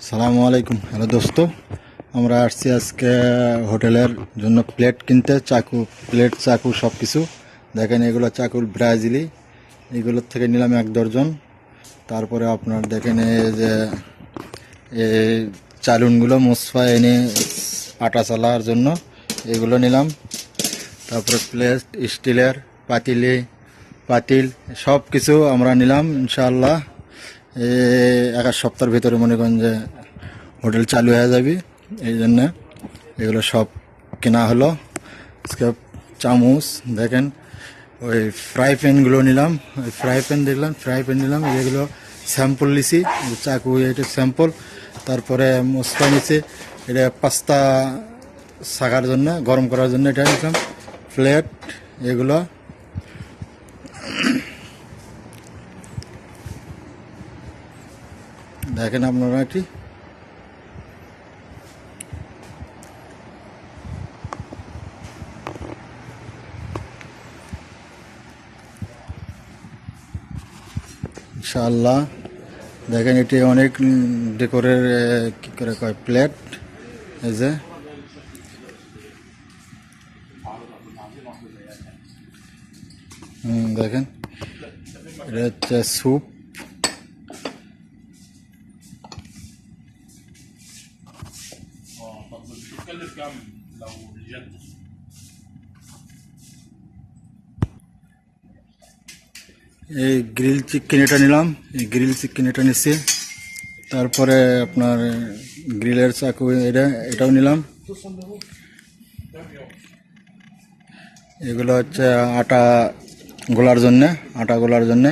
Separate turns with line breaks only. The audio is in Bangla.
সালামু আলাইকুম। হ্যালো দোস্ত, আমরা আসছি আজকে হোটেলের জন্য প্লেট কিনতে, চাকু প্লেট, চাকু সব কিছু দেখেন এগুলো চাকুর ব্রাজিলি, এগুলোর থেকে নিলাম এক দর্জন। তারপরে আপনার দেখেন এই যে, এই চালুনগুলো মুসফা এনে আটা চালার জন্য এগুলো নিলাম। তারপরে প্লেট, স্টিলের পাতিলি, পাতিল সব কিছু আমরা নিলাম, ইনশাআল্লাহ। এই এক সপ্তাহের ভিতরে মনে করেন যে হোটেল চালু হয়ে যাবে, এই জন্য এগুলো সব কেনা হলো। আজকে চামচ, দেখেন, ওই ফ্রাই প্যানগুলো নিলাম, ওই ফ্রাই প্যান দেখলাম, ফ্রাই প্যান নিলাম এগুলো স্যাম্পল নিছি চাকু এটা স্যাম্পল, তারপরে মশলা নিছি, এটা পাস্তা শাকার জন্য, গরম করার জন্য এটা নিলাম, প্লেট, এগুলো দেখেন আপনারা এটি ইনশাআল্লাহ। দেখেন এটি অনেক ডেকোরের কি করে কয়, প্লেট? এই যে। দেখেন। এটা হচ্ছে স্যুপ।
طب بتتكلف كام لو الجد
এই গ্রিল চিকেন এটা নিলাম এই গ্রিল চিকেন এটা নিচ্ছি তারপরে আপনার গ্রিলের চাকু এটা এটাও নিলাম এগুলো হচ্ছে আটা গোলার জন্যে আটা গোলার জন্যে